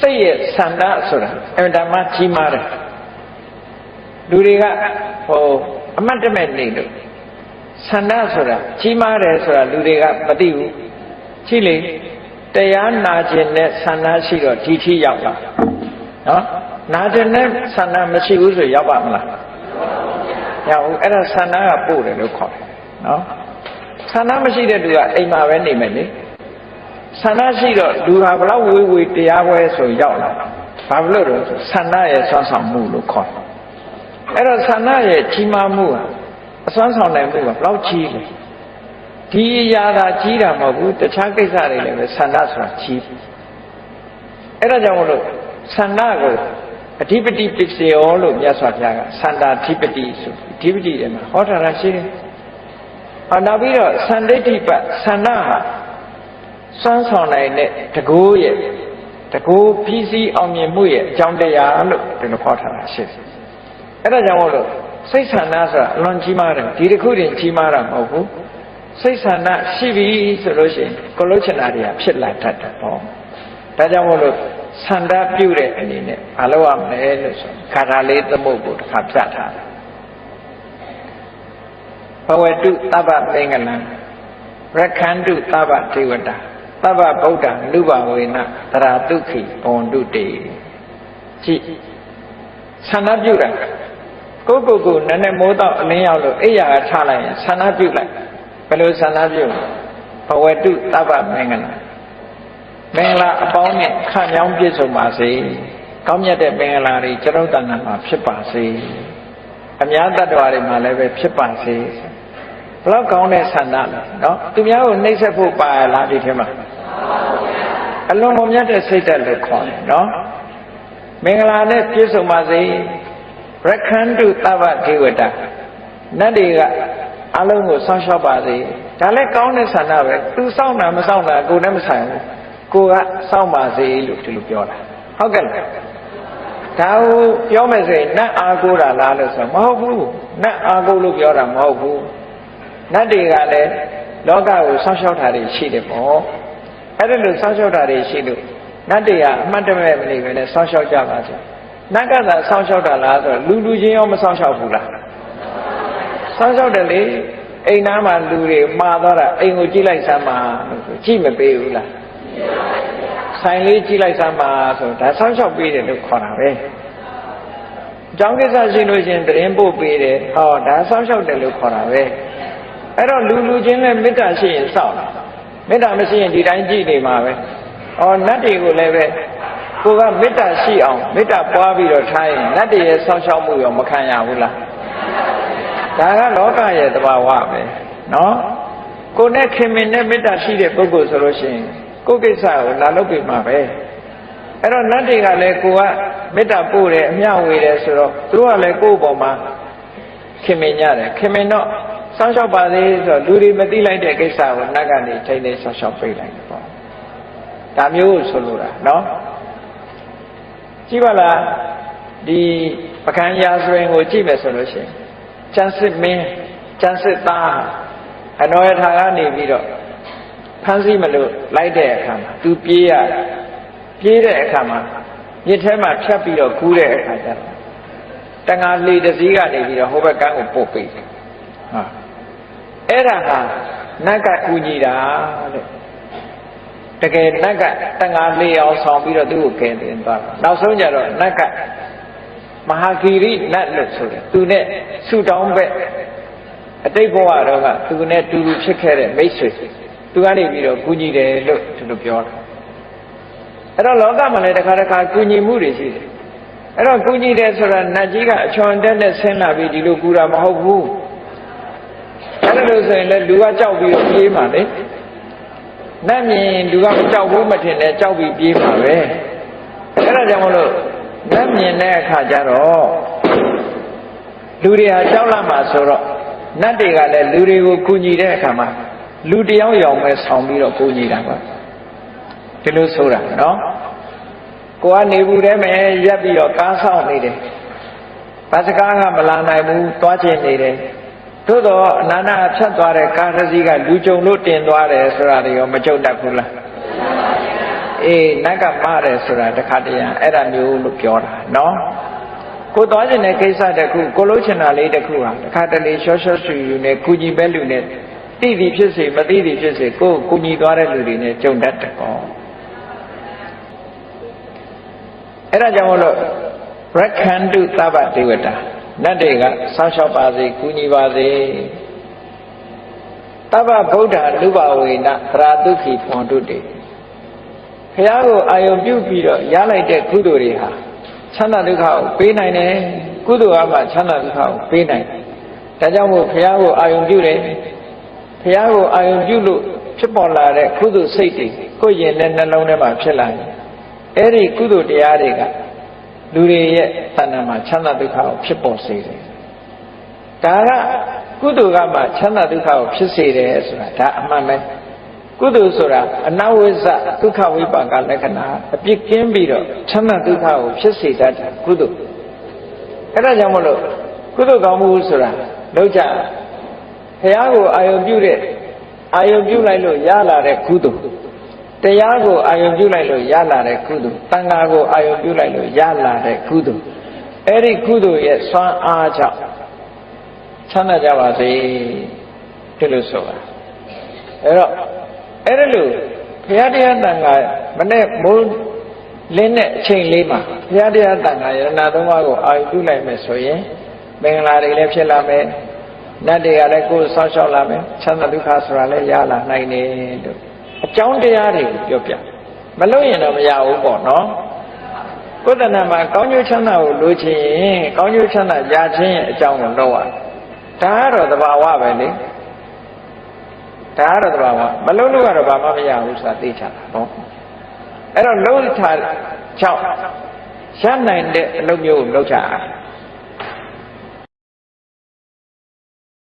စိတ်ရဲ့ဆန္ဒဆိုတာအမှန်တမ်းကြီးမားတယ်လူတွေကဟိုအမှတ်တမဲ့နေလို့ဆန္ဒဆိုတာကြီးမားတယ်ဆိုတာလူတွေကမသိဘူးကြည့်လေတရားနာခြင်းနဲ့ဆန္ဒရှိတော့ဒီထိရောက်လာနော်နာခြင်းနဲ့ဆန္ဒမရှိဘူးဆိုရောက်ပါမလားရောက်ဘူးအဲ့ဒါဆန္ဒကပို့တယ်လို့ခေါ်တယ်နော်ဆန္ဒမရှိတဲ့သူကအိမ်မှာပဲနေမယ်လေ ဆန္ဒရှိတော့လူဟာဘလောက်ဝေးဝေးတရားပွဲဆိုရောက်လာဘာလို့လဲဆိုဆန္ဒရဲ့ဆွမ်းဆောင်မှုလို့ခေါ်တယ်အဲ့တော့ဆန္ဒရဲ့ကြီးမားမှုဟာအစွမ်းဆောင်နိုင်မှုကဘလောက်ကြီးလဲဒီအရာသာကြီးတာမဟုတ်ဘူးတခြားကိစ္စတွေလည်းပဲဆန္ဒဆိုတာကြီးအဲ့ဒါကြောင့်မလို့ဆန္ဒကိုအဓိပတိပစ္စယောလို့မြတ်စွာဘုရားကဆန္ဒဓိပတိဆိုဓိပတိထဲမှာဟောထားတာရှိတယ်။အော်နောက်ပြီးတော့သန္တိဋ္ဌိပတ်ဆန္ဒဟာ စွမ်းဆောင်နိုင်တဲ့တကူရဲ့တကူပြီးစီးအောင်မြင်မှုရဲ့အကြောင်းတရားလို့ဒီလိုခေါ်ထားတာရှိတယ်။အဲ့ဒါကြောင့်မို့လို့စိတ်ဆန္ဒဆိုတာအလွန်ကြီးမားတယ်ဒီတစ်ခုတည်းကြီးမားတာမဟုတ်ဘူး။စိတ်ဆန္ဒရှိပြီဆိုလို့ရှိရင်ကိုလုချနာတွေကဖြစ်လာတတ်တယ်ပေါ့။ဒါကြောင့်မို့လို့ဆန္ဒပြုတဲ့အနေနဲ့မလုပ်ရမလဲလို့ဆိုခါထာလေးသမုတ်ကိုတစ်ခါပြထားတယ်ဘဝတုသဗ္ဗမင်္ဂလံရခန္တုသဗ္ဗဒေဝတာ သဗ္ဗဗုဒ္ဓလူဘဝေနတရာဒုက္ခိဘဝန္တုတေကြည့်ဆန္ဒပြုတာကိုယ့်ကိုယ်ကိုနည်းနည်းမိုးတော့အလင်းရောက်လို့အိယာကချလိုက်ရင်ဆန္ဒပြုလိုက်ဘယ်လိုဆန္ဒပြုဘဝတုသဗ္ဗမင်္ဂလံမင်္ဂလာအပေါင်းနဲ့ခန့်မြောင်းပြည့်စုံပါစေကောင်းမြတ်တဲ့မင်္ဂလာတွေကျွန်ုပ်တဏ္ဍာမှာဖြစ်ပါစေအများတ attva တွေမှာလည်းပဲဖြစ်ပါစေ ဘလောက်ကောင်းတဲ့ဆန္ဒလဲနော်သူများကိုနှိပ်စက်ဖို့ပါလားဒီထဲမှာအလွန်မမြတ်တဲ့စိတ်ဓာတ်လို့ခေါ်တယ်နော်မင်္ဂလာနဲ့ပြည့်စုံပါစေရခန္တုသဗ္ဗဒေဝတာနတ်တွေကအလုံးကိုဆောင်းလျှောက်ပါစေဒါလည်းကောင်းတဲ့ဆန္ဒပဲသူစောင့်တာမစောင့်တာကိုယ်နဲ့မဆိုင်ဘူးကိုကစောင့်ပါစေလို့ဒီလိုပြောတာဟုတ်ကဲ့လားဒါကိုပြောမယ်ဆိုရင်နတ်အာကိုတာလားလို့ဆိုမဟုတ်ဘူးနတ်အာကိုလို့ပြောတာမဟုတ်ဘူး နတ်တွေကလည်းလောကကိုစောင့်ရှောက်တာတွေရှိတယ်ပေါ့အဲ့ဒါလို့စောင့်ရှောက်တာတွေရှိလို့နတ်တွေကအမှတ်တမဲ့မနေပဲနဲ့စောင့်ရှောက်ကြပါစေနတ်ကသာစောင့်ရှောက်တာလားဆိုတော့လူလူချင်းရောမစောင့်ရှောက်ဘူးလားစောင့်ရှောက်တယ်လေအိမ်သားမှာလူတွေမှားသွားတာအိမ်ကိုကြည့်လိုက်စမ်းပါလို့ဆိုကြည့်မပေးဘူးလားဆိုင်လေးကြည့်လိုက်စမ်းပါဆိုဒါဆောင်းလျှောက်ပေးတယ်လို့ခေါ်တာပဲ။ကျောင်းကိစ္စရှိလို့ရှင်တရင်ပို့ပေးတယ်။ဟောဒါဆောင်းလျှောက်တယ်လို့ခေါ်တာပဲ။ အဲ့တော့လူလူချင်းနဲ့မေတ္တာရှိရင်စောင့်တာ။မေတ္တာမရှိရင်ဒီတိုင်းကြည့်နေမှာပဲ။အော်နတ်တွေကိုလည်းပဲကိုကမေတ္တာရှိအောင်မေတ္တာပွားပြီးတော့ထားရင်နတ်တွေရဲ့ဆောင်းလျှောက်မှုရောမခံရဘူးလား။ဒါကလောကရဲ့သဘာဝပဲ။နော်။ကိုနဲ့ခင်မင်နဲ့မေတ္တာရှိတဲ့ပုဂ္ဂိုလ်ဆိုလို့ရှိရင်ကိုယ်ကိစ္စကိုလာလုပ်ပြီမှာပဲအဲ့တော့နတ်တွေကလည်းကိုကမေတ္တာပို့တယ်အမျှဝေတယ်ဆိုတော့သူတို့ကလည်းကိုယ့်ဘောမှာခင်မင်ကြတယ်ခင်မင်တော့ စောင့်ရှောက်ပါသေးဆိုတော့လူတွေမသိလိုက်တဲ့ကိစ္စကိုနတ်ကနေထိနေစောင့်ရှောက်ပြေးလိုက်တယ်ပေါ့ဒါမျိုးကိုဆိုလိုတာနော်ကြည့်ပါလားဒီပကံရာဇဝင်ကိုကြည့်မယ်ဆိုလို့ရှိရင်ကျန်စစ်မင်းကျန်စစ်သားအနောယထာကနေပြီးတော့ဖမ်းဆီးမလို့လိုက်တဲ့အခါမှာသူပြေးရပြေးတဲ့အခါမှာမြစ်ထဲမှာဖြတ်ပြီးတော့ကူးတဲ့အခါကျတော့တငါလေတစည်းကနေပြီးတော့ဟိုဘက်ကန်းကိုပုတ်ပေးတယ်ဟာ အဲ့ဒါဟာနတ်ကကူညီတာတဲ့တကယ်နတ်ကတငါလေအောင်ဆောင်ပြီးတော့သူ့ကိုကယ်တင်သွားတာနောက်ဆုံးကျတော့နတ်ကမဟာဂီရိနတ်လို့ဆိုတယ်သူနဲ့ဆူတောင်းဘက်အတိတ်ဘဝတော့ကသူနဲ့တူတူဖြစ်ခဲ့တဲ့မိတ်ဆွေသူကနေပြီးတော့ကူညီတယ်လို့သူတို့ပြောတာအဲ့တော့လောကမှာလည်းတစ်ခါတစ်ခါကူညီမှုတွေရှိတယ်အဲ့တော့ကူညီတယ်ဆိုတာနတ်ကြီးကအချွန်တက်နဲ့ဆင်းလာပြီးဒီလိုကူတာမဟုတ်ဘူး အဲ့ဒါလို့ဆိုရင်လည်းလူကကြောက်ပြီးတော့ပြေးမှာလေနတ်မြင်လူကမကြောက်ဘူးမထင်နဲ့ကြောက်ပြီးပြေးမှာပဲအဲ့ဒါကြောင့်မလို့နတ်မြင်တဲ့အခါကျတော့လူတွေဟာကြောက်လာမှာဆိုတော့နတ်တွေကလည်းလူတွေကိုကူညီတဲ့အခါမှာလူတယောက်ယောင်ပဲဆောင်ပြီးတော့ကိုကြီးတာပါဒီလိုဆိုတာနော်ကိုကနေဘူးထဲမှာရက်ပြီးတော့ကားဆောင်နေတယ်ဘာစကားကမလာနိုင်ဘူးသွားချင်နေတယ် သို့တော့အနန္တဖြတ်သွားတဲ့ကားတစ်စီးကလူကြုံလို့တင်သွားတယ်ဆိုတာတွေရောမကြုံတတ်ဘူးလားအေးနတ်ကမှားတယ်ဆိုတာတခါတည်းအဲ့ဒါမျိုးလို့ပြောတာနော်ကိုသွားခြင်းတဲ့ကိစ္စတခုကိုလို့ချင်တာလေးတခုဟာတခါတလေရှော့ရှော့ဆူယူနဲ့ကုညီပဲလူနဲ့သိသည်ဖြစ်စေမသိသည်ဖြစ်စေကိုယ်ကုညီသွားတဲ့လူတွေနဲ့ကြုံတတ်တယ်ကောအဲ့ဒါကြောင့်မလို့ရက္ခန္တုသဗ္ဗဒေဝတာ နတ်တွေကဆောင်းလျှောက်ပါစေကုညီပါစေတဗ္ဗဗုဒ္ဓလူဘဝေနသရာတုခိဖွန်တုတေဘုရားကိုအာယုံပြုပြီးတော့ရလိုက်တဲ့ကုသိုလ်တွေဟာချမ်းသာဒုက္ခကိုပေးနိုင်တယ်ကုသိုလ်အမှချမ်းသာဒုက္ခကိုပေးနိုင်တယ်ဒါကြောင့်မို့ဘုရားကိုအာယုံပြုတယ်ဘုရားကိုအာယုံပြုလို့ဖြစ်ပေါ်လာတဲ့ကုသိုလ်စိတ်တွေကိုယ့်ရင်နဲ့နှလုံးထဲမှာဖြစ်လာတယ်အဲ့ဒီကုသိုလ်တရားတွေက လူတွေရဲ့တဏ္ဍာမှာချမ်းသာဒုက္ခကိုဖြစ်ပေါ်စေတယ်ဒါကကုသိုလ်ကမှချမ်းသာဒုက္ခကိုဖြစ်စေတယ်ဆိုတာဒါအမှန်ပဲကုသိုလ်ဆိုတာအနဝိဇ္ဇဒုက္ခဝိပါကလက္ခဏာအပြစ်ကင်းပြီးတော့ချမ်းသာဒုက္ခကိုဖြစ်စေတတ်တယ်ကုသိုလ်အဲ့ဒါကြောင့်မလို့ကုသိုလ်ကောင်းမှုဆိုတာလောက်ကြဘုရားကိုအာယုံပြုတဲ့အာယုံပြုလိုက်လို့ရလာတဲ့ကုသိုလ် တရားကိုအာယုံပြုလိုက်လို့ရလာတဲ့ကုသိုလ်တန်ခါကိုအာယုံပြုလိုက်လို့ရလာတဲ့ကုသိုလ်အဲ့ဒီကုသိုလ်ရဲ့စွမ်းအားကြောင့်ချမ်းသာကြပါစေဒီလိုဆိုတာအဲ့တော့အဲ့ဒါလို့ဘုရားတရားတန်ခါမနဲ့မိုးလင်းတဲ့အချိန်လေးမှာဘုရားတရားတန်ခါယရဏသုံးပါးကိုအာရုံပြုလိုက်မယ်ဆိုရင်မင်္ဂလာတွေလည်းဖြစ်လာမယ်နတ်တွေကလည်းကိုယ်ဆောက်ရှောက်လာမယ်ချမ်းသာဒုက္ခဆိုတာလည်းရလာနိုင်တယ်လို့ အကြောင်းတရားတွေကိုပြောပြမလို့ရင်တော့မရဘူးပေါ့နော်ကိုယ်တဏ္ဍာမှာကောင်းကျိုးချမ်းသာကိုလိုချင်ရင်ကောင်းကျိုးချမ်းသာရခြင်းရဲ့အကြောင်းကိုတော့ရဒါကတော့သဘာဝပဲလေဒါကတော့သဘာဝမလုံးလို့ကတော့ဘာမှမရဘူးဆိုတာသိချတာပေါ့အဲ့တော့လုံးထားချောက်ရနိုင်တဲ့အလုပ်မျိုးကိုလုပ်ချတာ